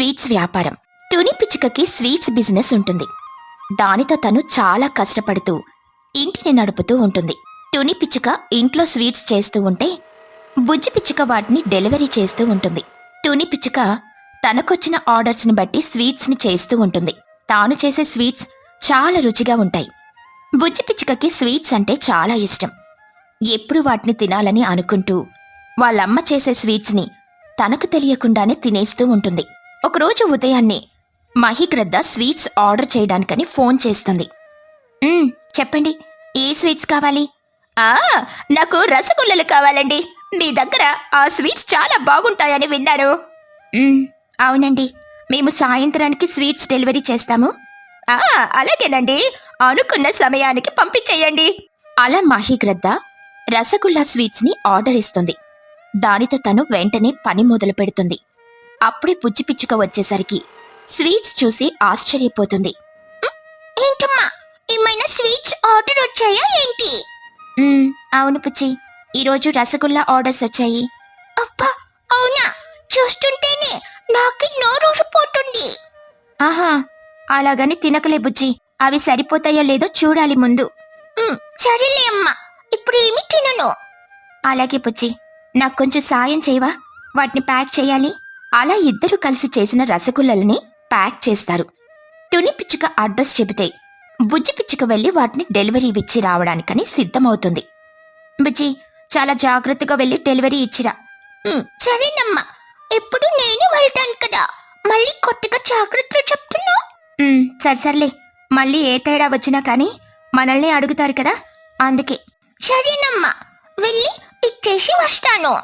Sweets వ్యాపారం. Tuni పిచ్చుకకి sweets business ఉంటుంది. దానితో తను చాలా కష్టపడుతూ ఇంటిని నడుపుతూ ఉంటుంది. తుని పిచ్చుక ఇంట్లో స్వీట్స్ చేస్తూ ఉంటే బుజ్జి పిచ్చుక వాటిని డెలివరీ చేస్తూ ఉంటుంది. తుని పిచ్చుక తనకొచ్చిన ఆర్డర్స్ని బట్టి స్వీట్స్ని చేస్తూ ఉంటుంది. తాను చేసే స్వీట్స్ చాలా రుచిగా ఉంటాయి. బుజ్జి పిచ్చుకకి స్వీట్స్ అంటే చాలా ఇష్టం. ఎప్పుడు వాటిని తినాలని అనుకుంటూ వాళ్ళమ్మ చేసే స్వీట్స్ని తనకు తెలియకుండానే తినేస్తూ ఉంటుంది. ఒకరోజు ఉదయాన్నే మహిగ్రద్ద స్వీట్స్ ఆర్డర్ చేయడానికని ఫోన్ చేస్తుంది. చెప్పండి ఏ స్వీట్స్ కావాలి? ఆ నాకు రసగుల్లలు కావాలండి. మీ దగ్గర ఆ స్వీట్స్ చాలా బాగుంటాయని విన్నాను అవునండి. మేము సాయంత్రానికి స్వీట్స్ డెలివరీ చేస్తాము. ఆ అలాగేనండి. అనుకున్న సమయానికి పంపించేయండి. అలా మహిగ్రద్ద రసగుల్లా స్వీట్స్ని ఆర్డర్ ఇస్తుంది. దానితో తను వెంటనే పని మొదలు పెడుతుంది అప్పుడే పుచ్చి పిచ్చుక వచ్చేసరికి స్వీట్స్ చూసి ఆశ్చర్యపోతుంది. ఏంటమ్మా ఏమైనా స్వీట్స్ ఆర్డర్ వచ్చాయా ఏంటి? అవును పుచ్చి ఈరోజు రసగుల్లా ఆర్డర్స్ వచ్చాయి. అబ్బా అవునా? చూస్తుంటేనే నాకు నోరూరిపోతుంది ఆహా అలాగని తినకలే బుజ్జి. అవి సరిపోతాయో లేదో చూడాలి ముందు. సరేలే అమ్మా ఇప్పుడు ఏమి తినను? అలాగే బుజ్జి నాకు కొంచెం సాయం చేయవా? వాటిని ప్యాక్ చేయాలి. అలా ఇద్దరు కలిసి చేసిన రసగుల్లల్ని ప్యాక్ చేస్తారు. తుని పిచ్చుక అడ్రస్ చెబితే బుజ్జి పిచ్చుక వెళ్ళి వాటిని డెలివరీ ఇచ్చి రావడానికని సిద్ధమవుతుంది. బుజ్జి చాలా జాగ్రత్తగా వెళ్ళి డెలివరీ ఇచ్చిరా. సరేనమ్మా. ఎప్పుడు నేను వెళ్తాను కదా. మళ్ళీ కొత్తగా జాగ్రత్తలు చెప్తున్నా? సరే సర్లే. మళ్ళీ ఏ తేడా వచ్చినా కానీ మనల్ని అడుగుతారు కదా. అందుకే. సరేనమ్మా. వెళ్ళి ఇచ్చేసి వస్తాను.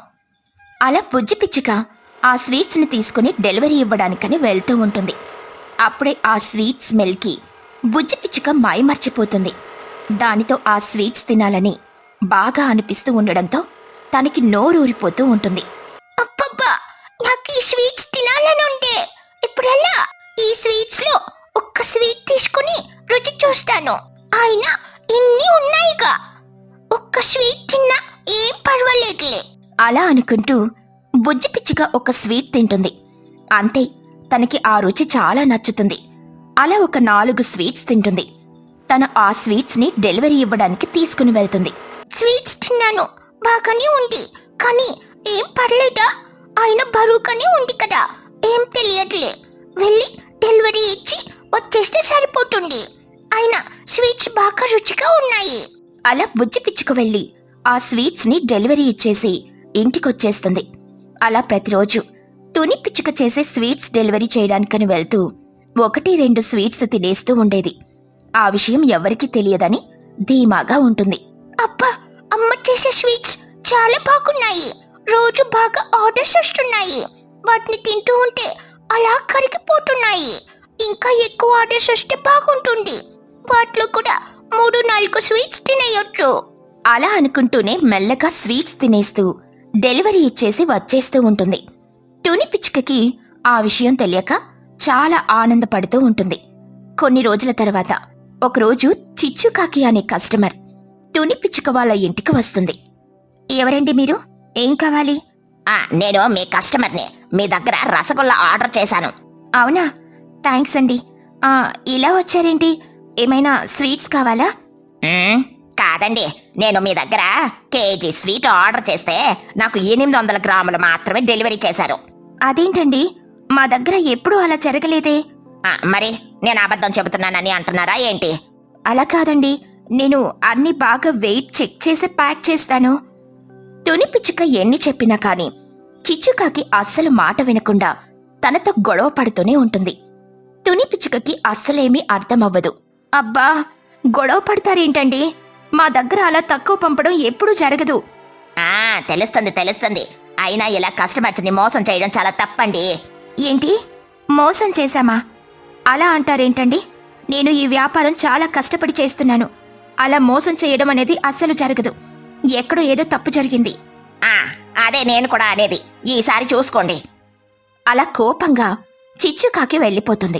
అలా బుజ్జి పిచ్చుక ఆ స్వీట్స్ని తీసుకుని డెలివరీ ఇవ్వడానికని వెళ్తూ ఉంటుంది. అప్పుడే ఆ స్వీట్ స్మెల్కి బుజ్జి పిచ్చుక మాయమర్చిపోతుంది దానితో ఆ స్వీట్స్ తినాలని బాగా అనిపిస్తూ ఉండడంతో తనకి నోరూరిపోతూ ఉంటుంది. అబ్బబ్బా! నాకు ఈ స్వీట్స్ తినాలని ఉండే. ఇప్పుడెలా ఈ స్వీట్స్లో ఒక్క స్వీట్ తీసుకుని రుచి చూస్తాను. అయినా ఇన్ని ఉన్నాయిగా? ఒక్క స్వీట్ తిన్నా ఏం పర్వాలేదులే. అలా అనుకుంటూ బుజ్జి పిచ్చిగా ఒక స్వీట్ తింటుంది. అంతే తనకి ఆ రుచి చాలా నచ్చుతుంది. అలా ఒక నాలుగు స్వీట్స్ తింటుంది. తను ఆ స్వీట్స్ని డెలివరీ ఇవ్వడానికి తీసుకుని వెళ్తుంది. స్వీట్స్ తిన్నాను బాగానే ఉంది. కానీ ఏం పర్లేదా? ఆయన బరువుగానే ఉంది కదా. ఏం తెలియట్లే. వెళ్ళి డెలివరీ ఇచ్చి వచ్చేస్తే సరిపోతుంది. అయినా స్వీట్స్ బాగా రుచిగా ఉన్నాయి. అలా బుజ్జి పిచ్చుకు వెళ్ళి ఆ స్వీట్స్ని డెలివరీ ఇచ్చేసి ఇంటికొచ్చేస్తుంది. అలా ప్రతిరోజు తుని పిచ్చుక చేసే స్వీట్స్ డెలివరీ చేయడానికని వెళ్తూ ఒకటి రెండు స్వీట్స్ తినేస్తూ ఉండేది. ఆ విషయం ఎవరికీ తెలియదని ధీమాగా ఉంటుంది. అబ్బా అమ్మ చేసే స్వీట్స్ చాలా బాగున్నాయి. రోజు బాగా ఆర్డర్స్ వస్తున్నాయి. వాటిని తింటూ ఉంటే అలా కరిగిపోతున్నాయి. ఇంకా ఎక్కువ ఆర్డర్స్ వస్తే బాగుంటుంది. వాటిలో కూడా మూడు నాలుగు స్వీట్స్ తినేయొచ్చు. అలా అనుకుంటూనే మెల్లగా స్వీట్స్ తినేస్తూ డెలివరీ ఇచ్చేసి వచ్చేస్తూ ఉంటుంది. తుని పిచ్చుకకి ఆ విషయం తెలియక చాలా ఆనందపడుతూ ఉంటుంది. కొన్ని రోజుల తర్వాత ఒకరోజు చిచ్చుకాకి అనే కస్టమర్ తుని పిచ్చుక వాళ్ళ ఇంటికి వస్తుంది. ఎవరండి మీరు? ఏం కావాలి? నేను మీ కస్టమర్ని మీ దగ్గర రసగుల్లా ఆర్డర్ చేశాను. అవునా? థ్యాంక్స్ అండి. ఇలా వచ్చారేంటి? ఏమైనా స్వీట్స్ కావాలా? కాదండి. నేను మీ దగ్గర కేజీ స్వీట్ ఆర్డర్ చేస్తే నాకు ఎనిమిది వందల గ్రాములు మాత్రమే డెలివరీ చేశారు. అదేంటండి? మా దగ్గర ఎప్పుడూ అలా జరగలేదే. మరి నేను అబద్ధం చెబుతున్నానని అంటున్నారా ఏంటి? అలా కాదండి. నేను అన్ని బాగా వెయిట్ చెక్ చేసి ప్యాక్ చేస్తాను. తుని పిచ్చుక ఎన్ని చెప్పినా కాని చిచ్చుకాకి అస్సలు మాట వినకుండా తనతో గొడవ పడుతూనే ఉంటుంది. తుని పిచ్చుకకి అస్సలేమీ అర్థమవ్వదు. అబ్బా! గొడవ పడతారేంటండి? మా దగ్గర అలా తక్కువ పంపడం ఎప్పుడూ జరగదు. ఆ తెలుస్తుంది తెలుస్తుంది. అయినా ఇలా కస్టమర్స్ని మోసం చేయడం చాలా తప్పండి. ఏంటి? మోసం చేశామా? అలా అంటారేంటండి? నేను ఈ వ్యాపారం చాలా కష్టపడి చేస్తున్నాను. అలా మోసం చేయడం అనేది అస్సలు జరగదు. ఎక్కడో ఏదో తప్పు జరిగింది. అదే నేను కూడా అనేది. ఈసారి చూసుకోండి. అలా కోపంగా చిచ్చుకాకి వెళ్ళిపోతుంది.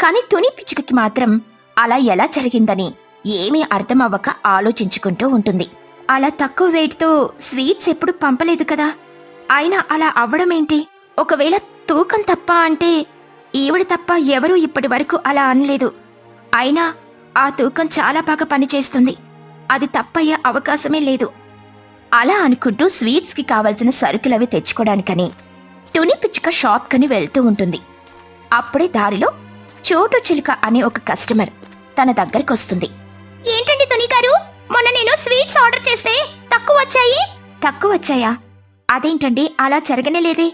కాని తుని పిచ్చుకకి మాత్రం అలా ఎలా జరిగిందని ఏమీ అర్థమవ్వక ఆలోచించుకుంటూ ఉంటుంది. అలా తక్కువ వెయిట్తో స్వీట్స్ ఎప్పుడు పంపలేదు కదా. అయినా అలా అవ్వడమేంటి? ఒకవేళ తూకం తప్ప అంటే ఈవిడ తప్ప ఎవరూ ఇప్పటి వరకు అలా అనలేదు. అయినా ఆ తూకం చాలా బాగా పనిచేస్తుంది. అది తప్పయ్యే అవకాశమే లేదు. అలా అనుకుంటూ స్వీట్స్కి కావలసిన సరుకులవి తెచ్చుకోవడానికని తుని పిచ్చుక షాప్కని వెళ్తూ ఉంటుంది. అప్పుడే దారిలో చోటు చిలుక అనే ఒక కస్టమర్ తన దగ్గరకొస్తుంది. ఏంటండి తుని గారు? మొన్న నేను స్వీట్స్ ఆర్డర్ చేస్తే తక్కువ వచ్చాయి. తక్కువ వచ్చాయా? అదేంటండి? అలా జరగనే లేదే.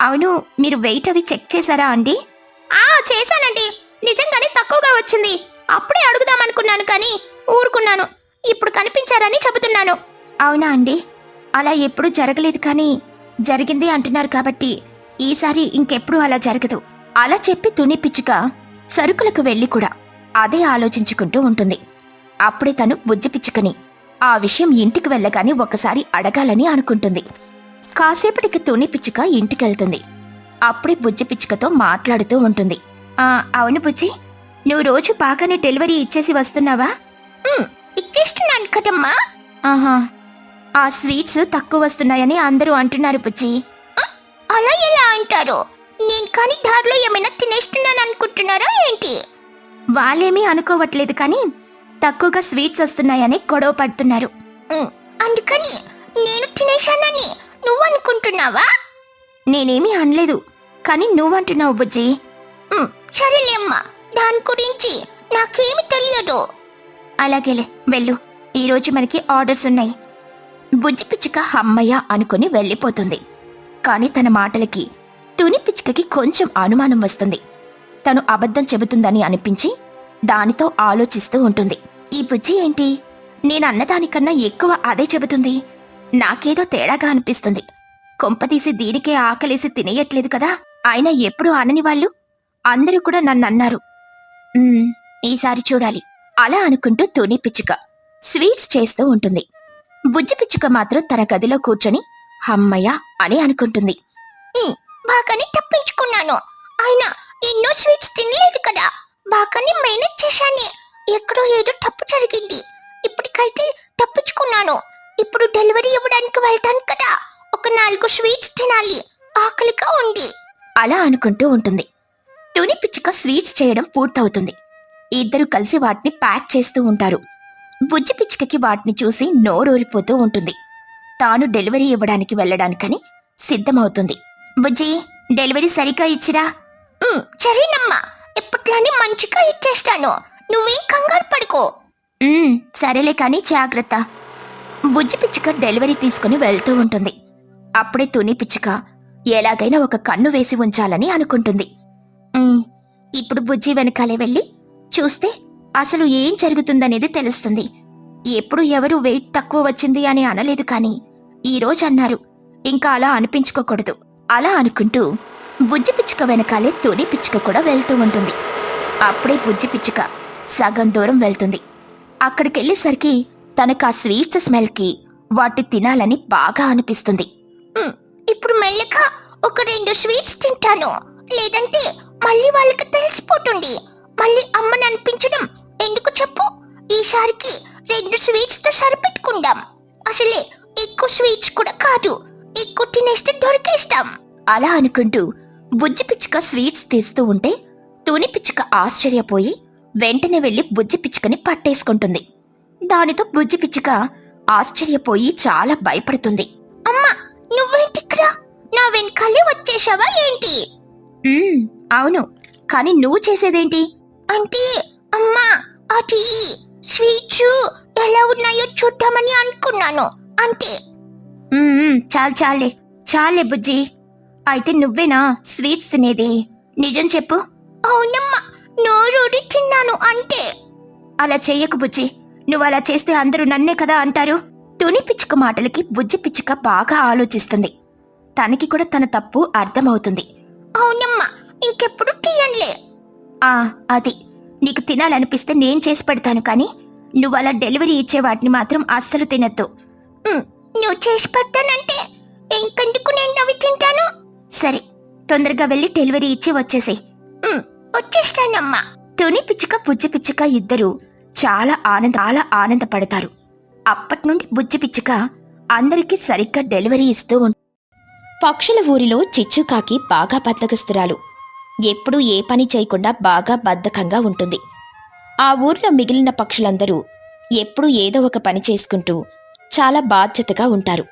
అవును మీరు వెయిట్ అవి చెక్ చేశారా అండి? ఆ చేశానండి. నిజంగానే తక్కువగా వచ్చింది. అప్పుడే అడుగుదామనుకున్నాను కానీ ఊరుకున్నాను. ఇప్పుడు కనిపించారని చెబుతున్నాను. అవునా అండి? అలా ఎప్పుడూ జరగలేదు కానీ జరిగింది అంటున్నారు కాబట్టి ఈసారి ఇంకెప్పుడు అలా జరగదు. అలా చెప్పి తుని పిచ్చుక సరుకులకు వెళ్ళి కూడా అదే ఆలోచించుకుంటూ ఉంటుంది. అప్పుడే తను బుజ్జి పిచ్చుకని. ఆ విషయం ఇంటికి వెళ్ళగానే ఒకసారి అడగాలని అనుకుంటుంది. కాసేపటికి తుని పిచ్చుక ఇంటికెళ్తుంది. అప్పుడే బుజ్జి పిచ్చుకతో మాట్లాడుతూ ఉంటుంది. ఆ అవును బుజ్జి. నువ్వు రోజు బాగానే డెలివరీ ఇచ్చేసి వస్తున్నావా? ఇచ్చేస్తున్నాను కదమ్మా. ఆహా. ఆ స్వీట్స్ తక్కువ వస్తున్నాయని అందరూ అంటున్నారు బుజ్జి. అలా ఎలా అంటారు? నేను కానీ దారిలో ఏమైనా తినేస్తున్నాను అనుకుంటున్నారా ఏంటి? వాళ్ళేమీ అనుకోవట్లేదు కానీ తక్కువగా స్వీట్స్ వస్తున్నాయని గొడవ పడుతున్నారు. అందుకని నేను తినేశానని నువ్వు అనుకుంటున్నావా నేనేమీ అనలేదు కానీ నువ్వంటున్నావు బుజ్జి. సరేలేమ్మా దాని గురించి నాకేమి తెలియదు. అలాగేలే వెళ్ళు. ఈరోజు మనకి ఆర్డర్స్ ఉన్నాయి. బుజ్జి పిచ్చుక హమ్మయ్య అనుకుని వెళ్ళిపోతుంది. కాని తన మాటలకి తుని పిచ్చుకకి కొంచెం అనుమానం వస్తుంది. తను అబద్ధం చెబుతుందని అనిపించి దానితో ఆలోచిస్తూ ఉంటుంది. ఈ బుజ్జి ఏంటి? నేను అన్నదానికన్నా ఎక్కువ అదే చెబుతుంది. నాకేదో తేడాగా అనిపిస్తుంది. కొంపతీసి దీనికే ఆకలేసి తినేయట్లేదు కదా? ఆయన ఎప్పుడు అనని వాళ్ళు? అందరూ కూడా నన్నన్నారు. ఈసారి చూడాలి. అలా అనుకుంటూ తుని పిచ్చుక స్వీట్స్ చేస్తూ ఉంటుంది. బుజ్జి పిచ్చుక మాత్రం తన గదిలో కూర్చొని హమ్మయ్య అని అనుకుంటుంది. బాగానే తప్పించుకున్నాను. ఆయన ఎన్నో స్వీట్స్ తినలేదు కదా? బాగానే మేనేజ్ చేశానే. ఎక్కడో ఏదో తప్పు జరిగింది. ఇప్పటికైతే తప్పించుకున్నాను. ఇప్పుడు డెలివరీ ఇవ్వడానికి వెళ్తాను కదా. ఒక నాలుగు స్వీట్స్ తినాలి. ఆకలిగా ఉంది. అలా అనుకుంటూ ఉంటుంది. తుని పిచ్చుక స్వీట్స్ చేయడం పూర్తవుతుంది. ఇద్దరు కలిసి వాటిని ప్యాక్ చేస్తూ ఉంటారు. బుజ్జి పిచ్చుకకి వాటిని చూసి నోరూరిపోతూ ఉంటుంది. తాను డెలివరీ ఇవ్వడానికి వెళ్ళడానికని సిద్ధమవుతుంది. బుజ్జి డెలివరీ సరిగ్గా ఇచ్చిరా? సరేనమ్మా. ఎప్పట్లానే మంచిగా ఇచ్చేస్తాను. నువ్వేం కంగారు పడుకో. సరేలే కానీ జాగ్రత్త. బుజ్జి పిచ్చుక డెలివరీ తీసుకుని వెళ్తూ ఉంటుంది. అప్పుడే తుని పిచ్చుక ఎలాగైనా ఒక కన్ను వేసి ఉంచాలని అనుకుంటుంది. ఇప్పుడు బుజ్జి వెనకాలే వెళ్ళి చూస్తే అసలు ఏం జరుగుతుందనేది తెలుస్తుంది. ఎప్పుడు ఎవరు వెయిట్ తక్కువ వచ్చింది అని అనలేదు కానీ ఈ రోజు అన్నారు. ఇంకా అలా అనిపించుకోకూడదు. అలా అనుకుంటూ బుజ్జి పిచ్చుక వెనకాలే తుని పిచ్చుక కూడా వెళ్తూ ఉంటుంది. అప్పుడే బుజ్జి పిచ్చుక సగం దూరం వెళ్తుంది. అక్కడికెళ్ళేసరికి తనకు ఆ స్వీట్స్ స్మెల్కి వాటి తినాలని బాగా అనిపిస్తుంది. ఇప్పుడు మెల్లగా ఒక రెండు స్వీట్స్ తింటాను. లేదంటే మళ్ళీ వాళ్ళకి తెలిసిపోతుంది. మళ్ళీ అమ్మని అనిపించడం ఎందుకు చెప్పు? ఈసారికి రెండు స్వీట్స్తో సరిపెట్టుకుందాం. అసలే ఎక్కువ స్వీట్స్ కూడా కాదు. ఎక్కువ తినేస్తే దొరికేస్తాం. అలా అనుకుంటూ బుజ్జి పిచ్చుక స్వీట్స్ తీస్తూ ఉంటే తుని పిచ్చుక ఆశ్చర్యపోయి వెంటనే వెళ్ళి బుజ్జి పిచ్చుకని పట్టేసుకుంటుంది. దానితో బుజ్జి పిచ్చుక ఆశ్చర్యపోయి చాలా భయపడుతుంది. అమ్మా నువ్వేంటి ఇక్కడ నా వెనకాలే వచ్చేసావా ఏంటి? అవును. కానీ నువ్వు చేసేదేంటి? అంటే అమ్మా అది స్వీట్స్ ఎలా ఉన్నాయో చూద్దామని అనుకున్నాను. అంతే చాలు చాలే చాలే బుజ్జి. అయితే నువ్వేనా స్వీట్స్ తినేది? నిజం చెప్పు. అవునమ్మా నోరూడి తిన్నాను అంతే అలా చెయ్యకు బుజ్జి. నువ్వు అలా చేస్తే అందరూ నన్నే కదా అంటారు? తుని పిచ్చుక మాటలకి బుజ్జి పిచ్చుక బాగా ఆలోచిస్తుంది. తనకి కూడా తన తప్పు అర్థమవుతుంది. అవునమ్మా ఇంకెప్పుడు తీయంలే ఆ అది. నీకు తినాలనిపిస్తే నేను చేసి పెడతాను కానీ నువ్వు అలా డెలివరీ ఇచ్చే వాటిని మాత్రం అస్సలు తినద్దు. నువ్వు చేసి పెడతానంటే ఇంకెందుకు నేను అవి తింటాను? సరే తొందరగా వెళ్ళి డెలివరీ ఇచ్చి వచ్చేసేయి. వచ్చేస్తానమ్మా తుని పిచ్చుక బుజ్జి పిచ్చుక ఇద్దరు చాలా ఆనంద చాలా ఆనందపడతారు. అప్పటి నుండి బుజ్జి పిచ్చుక అందరికీ సరిగ్గా డెలివరీ ఇస్తూ ఉంటుంది పక్షుల ఊరిలో చిచ్చుకాకి బాగా బద్దకస్తురాలు. ఎప్పుడూ ఏ పని చేయకుండా బాగా బద్ధకంగా ఉంటుంది. ఆ ఊర్లో మిగిలిన పక్షులందరూ ఎప్పుడూ ఏదో ఒక పని చేసుకుంటూ చాలా బాధ్యతగా ఉంటారు.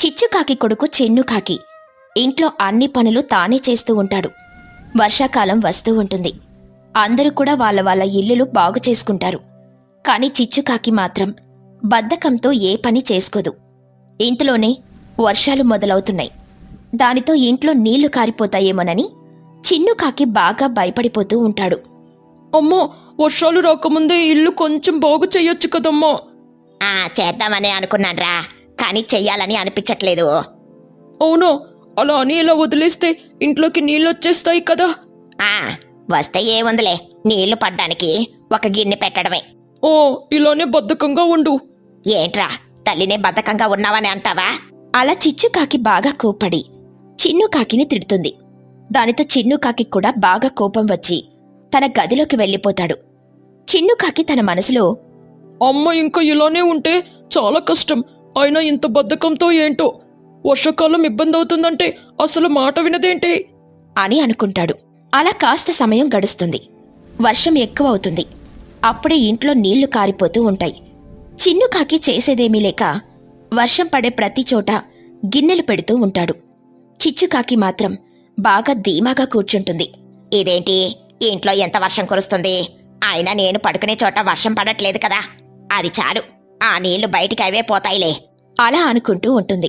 చిచ్చుకాకి కొడుకు చెన్నుకాకి ఇంట్లో అన్ని పనులు తానే చేస్తూ ఉంటాడు. వర్షాకాలం వస్తూ ఉంటుంది. అందరూ కూడా వాళ్ళ వాళ్ళ ఇల్లులు బాగు చేసుకుంటారు. కాని చిచ్చుకాకి మాత్రం బద్ధకంతో ఏ పని చేసుకోదు. ఇంతలోనే వర్షాలు మొదలవుతున్నాయి. దానితో ఇంట్లో నీళ్ళు కారిపోతాయేమోనని చిన్నుకాకి బాగా భయపడిపోతూ ఉంటాడు. అమ్మో వర్షాలు రాకముందే ఇల్లు కొంచెం బాగు చెయ్యొచ్చు కదమ్మా. ఆ చేద్దామని అనుకున్నాన్రా. కానీ చెయ్యాలని అనిపించట్లేదు. అవునా అలా అని ఇలా వదిలేస్తే ఇంట్లోకి నీళ్ళు వచ్చేస్తాయి కదా. ఆ వస్తే ఏముందిలే? నీళ్ళు పడ్డానికి ఒక గిన్నె పెట్టడమే. ఓ ఇలానే బద్ధకంగా ఉండు. ఏంట్రా తల్లినే బద్ధకంగా ఉన్నావని అంటావా? అలా చిచ్చుకాకి బాగా కోపడి చిన్నుకాకిని తిడుతుంది. దానితో చిన్నుకాకి కూడా బాగా కోపం వచ్చి తన గదిలోకి వెళ్ళిపోతాడు. చిన్నుకాకి తన మనసులో అమ్మ ఇంకా ఇలానే ఉంటే చాలా కష్టం. అయినా ఇంత బద్ధకంతో ఏంటో? వర్షాకాలం ఇబ్బంది అవుతుందంటే అసలు మాట వినదేంటి? అని అనుకుంటాడు. అలా కాస్త సమయం గడుస్తుంది. వర్షం ఎక్కువ అవుతుంది అప్పుడే ఇంట్లో నీళ్ళు కారిపోతూ ఉంటాయి. చిన్నుకాకి చేసేదేమీ లేక వర్షం పడే ప్రతి చోట గిన్నెలు పెడుతూ ఉంటాడు. చిచ్చుకాకి మాత్రం బాగా ధీమాగా కూర్చుంటుంది. ఇదేంటి? ఇంట్లో ఎంత వర్షం కురుస్తుంది? అయినా నేను పడుకునే చోట వర్షం పడట్లేదు కదా. అది చాలు. ఆ నీళ్ళు బయటికి అవే పోతాయిలే. అలా అనుకుంటూ ఉంటుంది.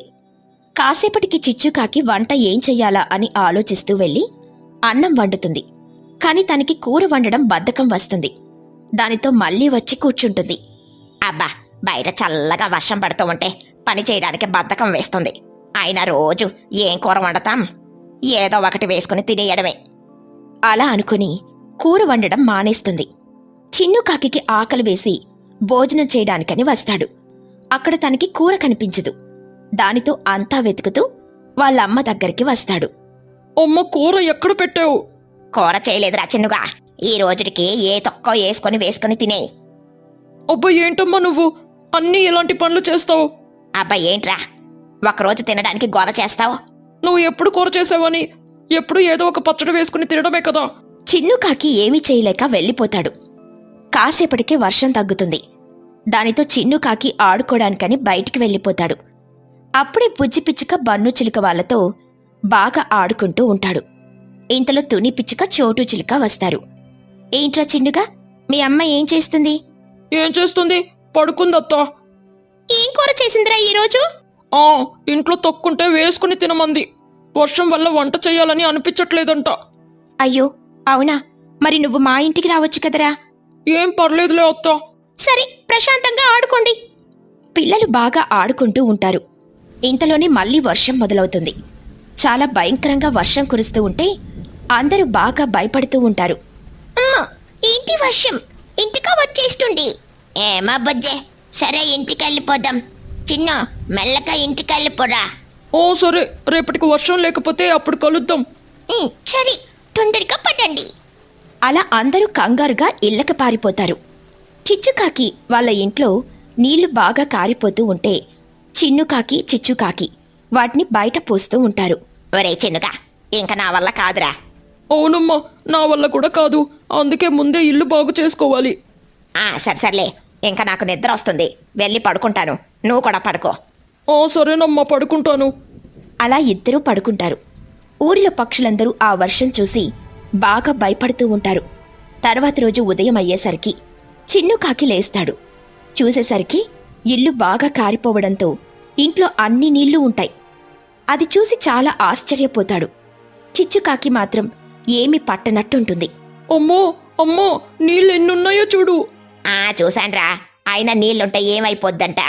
కాసేపటికి చిచ్చుకాకి వంట ఏం చెయ్యాలా అని ఆలోచిస్తూ వెళ్ళి అన్నం వండుతుంది. కాని తనకి కూర వండడం బద్ధకం వస్తుంది. దానితో మళ్ళీ వచ్చి కూర్చుంటుంది. అబ్బా బయట చల్లగా వర్షం పడుతూ ఉంటే పని చేయడానికి బద్ధకం వేస్తుంది. అయినా రోజు ఏం కూర వండతాం? ఏదో ఒకటి వేసుకుని తినేయడమే. అలా అనుకుని కూర వండడం మానేస్తుంది. చిన్ను కాకికి ఆకలి వేసి భోజనం చేయడానికని వస్తాడు. అక్కడ తనకి కూర కనిపించదు. దానితో అంతా వెతుకుతూ వాళ్ళమ్మ దగ్గరికి వస్తాడు. అమ్మ కూర ఎక్కడ పెట్టావు? కూర చేయలేదురా చిన్నుగా. ఈ రోజుడికి ఏ తొక్కో వేసుకొని వేసుకుని తినే. అబ్బా ఏంటమ్మా నువ్వు? అన్నీ ఇలాంటి పనులు చేస్తావు. అబ్బా ఏంట్రా? ఒకరోజు తినడానికి గోద చేస్తావు? నువ్వు ఎప్పుడు కూర చేసావని? ఎప్పుడు ఏదో ఒక పచ్చడి వేసుకుని తినడమే కదా. చిన్నుకాకి ఏమీ చేయలేక వెళ్ళిపోతాడు. కాసేపటికే వర్షం తగ్గుతుంది. దానితో చిన్నుకాకి ఆడుకోవడానికని బయటికి వెళ్ళిపోతాడు. అప్పుడే బుజ్జి పిచ్చుక బన్ను చిలుక వాళ్ళతో బాగా ఆడుకుంటూ ఉంటాడు. ఇంతలో తుని పిచ్చుక చోటు చిలుక వస్తారు. ఏంట్రా చిన్నుగా? మీ అమ్మ ఏం చేస్తుంది? ఏం చేస్తుంది? పడుకుందత్తా. ఏం కూర చేసిందిరా ఈరోజు ఆ ఇంట్లో తొక్కుంటే వేసుకుని తినమంది. వర్షం వల్ల వంట చేయాలని అనిపించట్లేదంట. అయ్యో అవునా? మరి నువ్వు మా ఇంటికి రావచ్చు కదరా? ఏం పర్లేదులే అత్తా. సరే ప్రశాంతంగా ఆడుకోండి. పిల్లలు బాగా ఆడుకుంటూ ఉంటారు. ఇంతలోనే మళ్ళీ వర్షం మొదలవుతుంది. చాలా భయంకరంగా వర్షం కురుస్తూ ఉంటే అందరూ బాగా భయపడుతూ ఉంటారు. ఇంటి వర్షం? ఇంటికా వచ్చేస్తుంది. ఏమా బొజ్జే సరే ఇంటికి వెళ్ళిపోదాం చిన్న మెల్లగా ఇంటికి వెళ్ళిపోరా ఓ సరే రేపటికి వర్షం లేకపోతే అప్పుడు కలుద్దాం. సరే తొందరగా పడండి అలా అందరూ కంగారుగా ఇళ్ళకి పారిపోతారు. చిచ్చుకాకి వాళ్ళ ఇంట్లో నీళ్ళు బాగా కారిపోతూ ఉంటే చిన్నుకాకి చిచ్చుకాకి వాటిని బయట పోస్తూ ఉంటారు. ఒరే చిన్నుగా ఇంక నా వల్ల కాదురా. అవునమ్మా నా వల్ల కూడా కాదు. అందుకే ముందే ఇల్లు బాగు చేసుకోవాలి. ఆ సరే సర్లే. ఇంకా నాకు నిద్ర వస్తుంది. వెళ్ళి పడుకుంటాను. నువ్వు కూడా పడుకో. ఆ సరేనమ్మా పడుకుంటాను. అలా ఇద్దరూ పడుకుంటారు. ఊరిలో పక్షులందరూ ఆ వర్షం చూసి బాగా భయపడుతూ ఉంటారు. తర్వాత రోజు ఉదయం అయ్యేసరికి చిన్నుకాకి లేస్తాడు. చూసేసరికి ఇల్లు బాగా కారిపోవడంతో ఇంట్లో అన్ని నీళ్ళు ఉంటాయి. అది చూసి చాలా ఆశ్చర్యపోతాడు. చిచ్చుకాకి మాత్రం ఏమీ పట్టనట్టుంటుంది. అమ్మో అమ్మో నీళ్ళు ఎన్నున్నాయో చూడు. ఆ చూశాన్రా. అయినా నీళ్ళుంటే ఏమైపోద్దంట?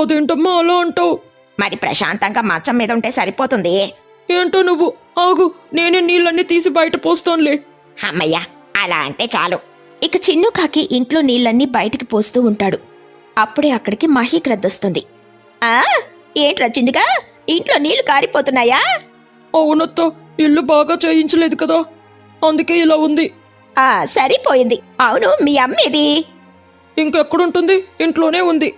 అదేంటమ్మా అలా అంటావు? మరి ప్రశాంతంగా మంచం మీద ఉంటే సరిపోతుంది. ఏంటో నువ్వు? ఆగు నేనే నీళ్ళన్నీ తీసి బయట పోస్తానులే. అమ్మయ్యా అలా అంటే చాలు. ఇక చిన్నుకాకి ఇంట్లో నీళ్ళన్నీ బయటికి పోస్తూ ఉంటాడు. అప్పుడే అక్కడికి మహీక్రద్దొస్తుంది ఆ? ఏంట్రా చిన్నుగా ఇంట్లో నీళ్ళు కారిపోతున్నాయా? అవునత్త ఇల్లు బాగా చేయించలేదు కదా. అందుకే ఇలా ఉంది. ఆ సరిపోయింది. అవును మీ అమ్మేది ఇంకెక్కడుంటుంది? ఇంట్లోనే ఉంది.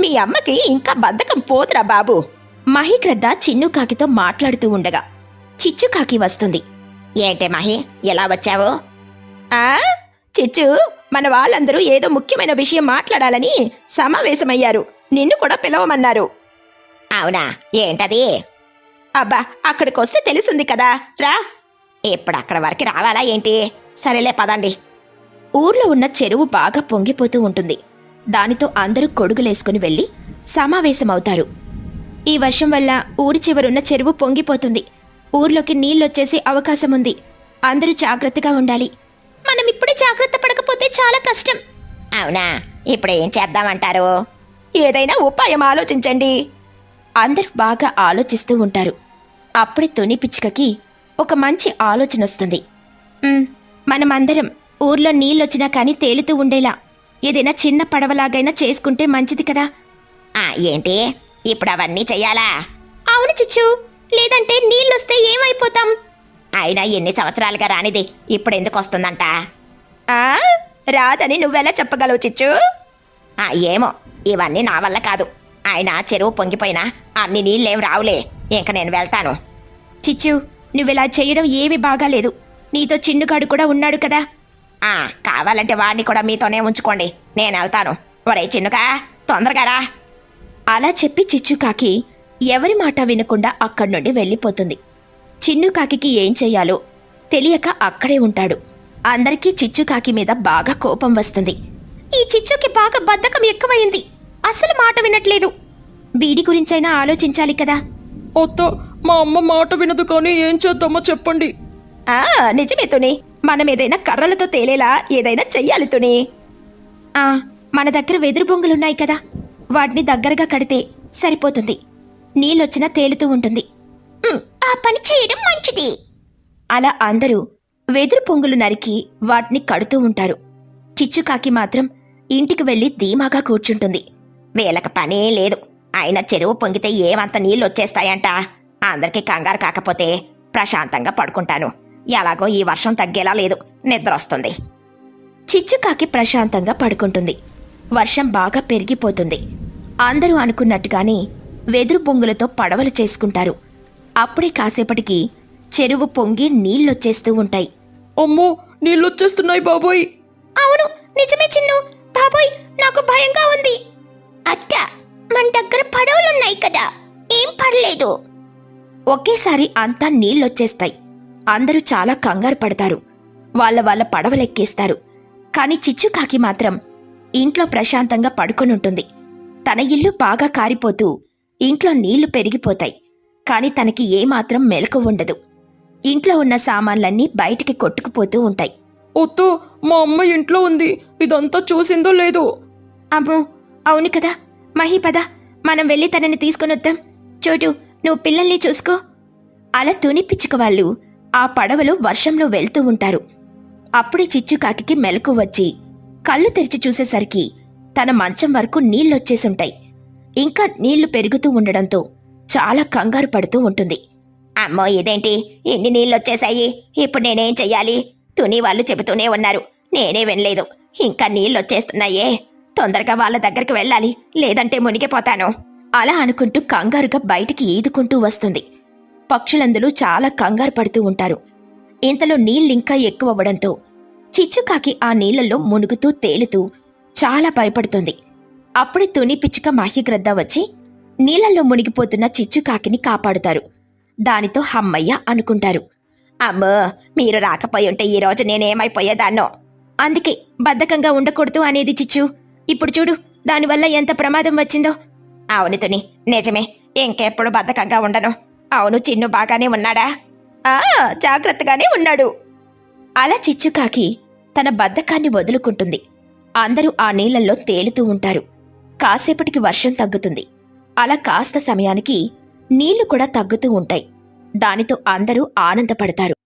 మీ అమ్మకి ఇంకా బద్ధకం పోదురా బాబు. మహీక్రద్ద చిన్నుకాకితో మాట్లాడుతూ ఉండగా చిచ్చుకాకి వస్తుంది. ఏంటే మహి ఎలా వచ్చావు? ఆ? చిచ్చు మన వాళ్ళందరూ ఏదో ముఖ్యమైన విషయం మాట్లాడాలని సమావేశమయ్యారు. నిన్ను కూడా పిలవమన్నారు. అవునా? ఏంటది? అబ్బా అక్కడికి వస్తే తెలుసుంది కదా. రా. ఇప్పుడు అక్కడ వరకు రావాలా ఏంటి? సరేలే పదండి. ఊర్లో ఉన్న చెరువు బాగా పొంగిపోతూ ఉంటుంది. దానితో అందరూ కొడుగులేసుకుని వెళ్ళి సమావేశమవుతారు. ఈ వర్షం వల్ల ఊరి చివరున్న చెరువు పొంగిపోతుంది. ఊర్లోకి నీళ్ళొచ్చేసే అవకాశం ఉంది అందరూ జాగ్రత్తగా ఉండాలి. మనం ఇప్పుడే జాగ్రత్త పడకపోతే చాలా కష్టం. అవునా? ఇప్పుడు ఏం చేద్దామంటారు? ఏదైనా ఉపాయం ఆలోచించండి. అందరూ బాగా ఆలోచిస్తూ ఉంటారు. అప్పుడే తుని పిచ్చుకకి ఒక మంచి ఆలోచన వస్తుంది. "ఉమ్, మనమందరం ఊర్లో నీళ్ళొచ్చినా కానీ తేలుతూ ఉండేలా. ఏదైనా చిన్న పడవలాగైనా చేసుకుంటే మంచిది కదా. ఆ ఏంటి? ఇప్పుడు అవన్నీ చెయ్యాలా? అవును చిచ్చు. లేదంటే నీళ్ళొస్తే ఏమైపోతాం? అయినా ఎన్ని సంవత్సరాలుగా రానిది. ఇప్పుడు ఎందుకు వస్తుందంట? రాదని నువ్వెలా చెప్పగలవు చిచ్చు? ఏమో. ఇవన్నీ నా వల్ల కాదు. ఆయన చెరువు పొంగిపోయినా అన్ని నీళ్ళేం రావులే. ఇంక నేను వెళ్తాను. చిచ్చు నువ్విలా చేయడం ఏమీ బాగాలేదు. నీతో చిన్నుగాడు కూడా ఉన్నాడు కదా. ఆ కావాలంటే వాడిని కూడా మీతోనే ఉంచుకోండి. నేను వెళ్తాను. ఒరే చిన్నుగా తొందరగా రా. అలా చెప్పి చిచ్చుకాకి ఎవరి మాట వినకుండా అక్కడి నుండి వెళ్ళిపోతుంది. చిన్ను కాకి ఏం చెయ్యాలో తెలియక అక్కడే ఉంటాడు. అందరికీ చిచ్చు కాకి మీద బాగా కోపం వస్తుంది. ఈ చిచ్చుకి బాగా బద్ధకం ఎక్కువైంది. అసలు మాట వినట్లేదు. వీడి గురించైనా ఆలోచించాలి కదా. అత్త మా అమ్మ మాట వినదు కానీ ఏం చేద్దామో చెప్పండి. ఆ నిజమే తుని. మనం ఏదైనా కర్రలతో తేలేలా ఏదైనా చెయ్యాలి తుని. ఆ మన దగ్గర వెదురు బొంగులున్నాయి కదా. వాటిని దగ్గరగా కడితే సరిపోతుంది. నీళ్ళొచ్చినా తేలుతూ ఉంటుంది. ఆ పని చేయడం మంచిది. అలా అందరూ వెదురు పొంగులు నరికి వాటిని కడుతూ ఉంటారు. చిచ్చుకాకి మాత్రం ఇంటికి వెళ్ళి ధీమాగా కూర్చుంటుంది. వీళ్ళకి పనే లేదు. అయినా చెరువు పొంగితే ఏమంత నీళ్ళు వచ్చేస్తాయంట అందరికీ కంగారు కాకపోతే ప్రశాంతంగా పడుకుంటాను. ఎలాగో ఈ వర్షం తగ్గేలా లేదు. నిద్ర వస్తుంది చిచ్చుకాకి ప్రశాంతంగా పడుకుంటుంది. వర్షం బాగా పెరిగిపోతుంది. అందరూ అనుకున్నట్టుగానే వెదురు పొంగులతో పడవలు చేసుకుంటారు. అప్పుడే కాసేపటికి చెరువు పొంగి నీళ్ళొచ్చేస్తూ ఉంటాయి. అమ్మో నీళ్ళు వచ్చేస్తున్నాయి బాబోయ్. అవును నిజమే చిన్ను. బాబోయ్ నాకు భయంగా ఉంది. అత్త మన దగ్గర పడవలున్నాయి కదా ఏం పర్లేదు ఒకేసారి అంతా నీళ్ళొచ్చేస్తాయి. అందరూ చాలా కంగారు పడతారు. వాళ్ళ వాళ్ళ పడవలెక్కేస్తారు. కాని చిచ్చుకాకి మాత్రం ఇంట్లో ప్రశాంతంగా పడుకొనుంటుంది. తన ఇల్లు బాగా కారిపోతూ ఇంట్లో నీళ్ళు పెరిగిపోతాయి. కాని తనకి ఏమాత్రం మెలకు ఉండదు. ఇంట్లో ఉన్న సామాన్లన్నీ బయటికి కొట్టుకుపోతూ ఉంటాయి. ఒత్తు మా అమ్మ ఇంట్లో ఉంది. ఇదంతా చూసిందో లేదో. అమ్మో అవును కదా. మహి పద మనం వెళ్ళి తనని తీసుకుని వద్దాం. చోటు నువ్వు పిల్లల్ని చూసుకో. అలా తుని పిచ్చుక వాళ్ళు ఆ పడవలో వర్షంలో వెళ్తూ ఉంటారు. అప్పుడే చిచ్చుకాకి మెలకు వచ్చి కళ్ళు తెరిచి చూసేసరికి తన మంచం వరకు నీళ్ళొచ్చేసుంటాయి. ఇంకా నీళ్ళు పెరుగుతూ ఉండడంతో చాలా కంగారు పడుతూ ఉంటుంది. అమ్మో ఇదేంటి? ఎన్ని నీళ్ళొచ్చేశాయి? ఇప్పుడు నేనేం చెయ్యాలి? తుని వాళ్ళు చెబుతూనే ఉన్నారు. నేనే వినలేదు. ఇంకా నీళ్ళొచ్చేస్తున్నాయే. తొందరగా వాళ్ళ దగ్గరికి వెళ్ళాలి. లేదంటే మునిగిపోతాను. అలా అనుకుంటూ కంగారుగా బయటికి ఈదుకుంటూ వస్తుంది. పక్షులందరూ చాలా కంగారు పడుతూ ఉంటారు. ఇంతలో నీళ్ళింకా ఎక్కువవ్వడంతో చిచ్చుకాకి ఆ నీళ్ళలో మునుగుతూ తేలుతూ చాలా భయపడుతుంది. అప్పుడే తుని పిచ్చుక మాహిగ్రద్ద వచ్చి నీళ్ళలో మునిగిపోతున్న చిచ్చుకాకిని కాపాడుతారు. దానితో హమ్మయ్య అనుకుంటారు. అమ్మో మీరు రాకపోయి ఉంటే ఈ రోజు నేనేమైపోయేదాన్నో? అందుకే బద్ధకంగా ఉండకూడదు అనేది చిచ్చు. ఇప్పుడు చూడు దానివల్ల ఎంత ప్రమాదం వచ్చిందో. అవును తుని నిజమే. ఇంకెప్పుడు బద్ధకంగా ఉండను. అవును చిన్ను బాగానే ఉన్నాడా? ఆ జాగ్రత్తగానే ఉన్నాడు. అలా చిచ్చుకాకి తన బద్ధకాన్ని వదులుకుంటుంది. అందరూ ఆ నీళ్ళలో తేలుతూ ఉంటారు. కాసేపటికి వర్షం తగ్గుతుంది. అలా కాస్త సమయానికి నీళ్ళు కూడా తగ్గుతూ ఉంటాయి. దానితో అందరూ ఆనందపడతారు.